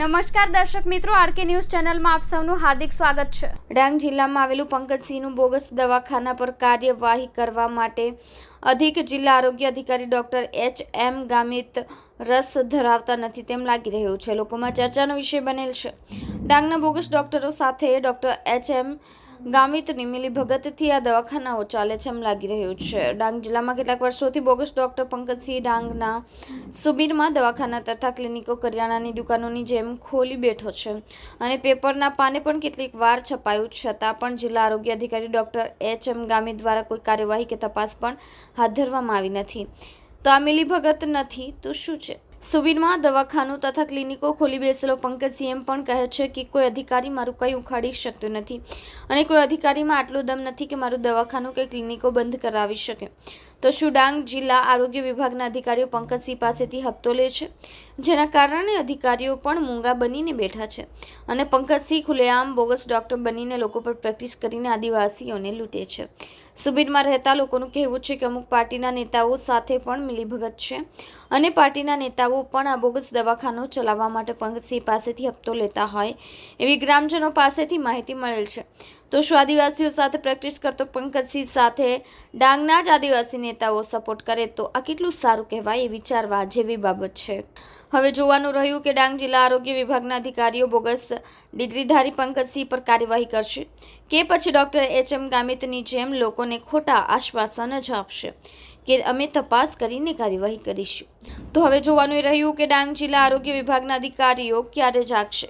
નમસ્કાર દર્શક મિત્રો, આરકે ન્યૂઝ ચેનલમાં આપ સૌનું હાર્દિક સ્વાગત છે. ડાંગ જિલ્લામાં આવેલું પંકજસિંહનું બોગસ દવાખાના પર કાર્યવાહી કરવા માટે અધિક જિલ્લા આરોગ્ય અધિકારી ડોક્ટર એચ એમ ગામિત રસ ધરાવતા નથી તેમ લાગી રહ્યું છે. લોકોમાં ચર્ચાનો વિષય બનેલ છે. ડાંગના બોગસ ડોક્ટરો સાથે ડોક્ટર એચ એમ ગામિતની મિલીભગતથી આ દવાખાનાઓ ચાલે છે એમ લાગી રહ્યું છે. ડાંગ જિલ્લામાં કેટલાક વર્ષોથી બોગસ ડોક્ટર પંકજસિંહ ડાંગના સુબીરમાં દવાખાના તથા ક્લિનિકો કરિયાણાની દુકાનોની જેમ ખોલી બેઠો છે અને પેપરના પાને પણ કેટલીક વાર છપાયું છતાં પણ જિલ્લા આરોગ્ય અધિકારી ડોક્ટર એચ એમ ગામિત દ્વારા કોઈ કાર્યવાહી કે તપાસ પણ હાથ ધરવામાં આવી નથી. તો આ મિલીભગત નથી તો શું છે? સુબીરમાં દવાખાનું તથા ક્લિનિકો ખોલી બેસેલો પંકજ એમ પણ કહે છે કે કોઈ અધિકારી મારું કંઈ ઉખાડી શકતો નથી અને કોઈ અધિકારીમાં આટલો દમ નથી કે મારું દવાખાનું કે ક્લિનિકો બંધ કરાવી શકે. તો શું જિલ્લા આરોગ્ય વિભાગના અધિકારીઓ પંકજસિંહ પાસેથી હપ્તો લે છે. જેના કારણે અધિકારીઓ પણ મૂંગા બનીને બેઠા છે અને પંકજસિંહ ખુલ્લેઆમ બોગસ ડોક્ટર બનીને લોકો પર પ્રેક્ટિસ કરીને આદિવાસીઓને લૂંટે છે. સુબીરમાં રહેતા લોકોનું કહેવું છે કે અમુક પાર્ટીના નેતાઓ સાથે પણ મિલીભગત છે અને પાર્ટીના નેતાઓ પણ આ બોગસ દવાખાનો ચલાવવા માટે પંકજસિંહ પાસેથી હપ્તો લેતા હોય એવી ગ્રામજનો પાસેથી માહિતી મળેલ છે. તો શું આદિવાસીઓ સાથે પ્રેક્ટિસ કરતો પંકજસિંહ સાથે? ડાંગના જ આદિવાસી નેતાઓ સપોર્ટ કરે તો આ કેટલું સારું કહેવાય એ વિચારવા જેવી બાબત છે. હવે જોવાનું રહ્યું કે ડાંગ જિલ્લા આરોગ્ય વિભાગના અધિકારીઓ બોગસ ડિગ્રીધારી પંકજસિંહ પર કાર્યવાહી કરશે કે પછી ડોક્ટર એચ એમ ગામિતની જેમ લોકોને ખોટા આશ્વાસન જ આપશે કે અમે તપાસ કરીને કાર્યવાહી કરીશું. તો હવે જોવાનું રહ્યું કે ડાંગ જિલ્લા આરોગ્ય વિભાગના અધિકારીઓ ક્યારે જાગશે?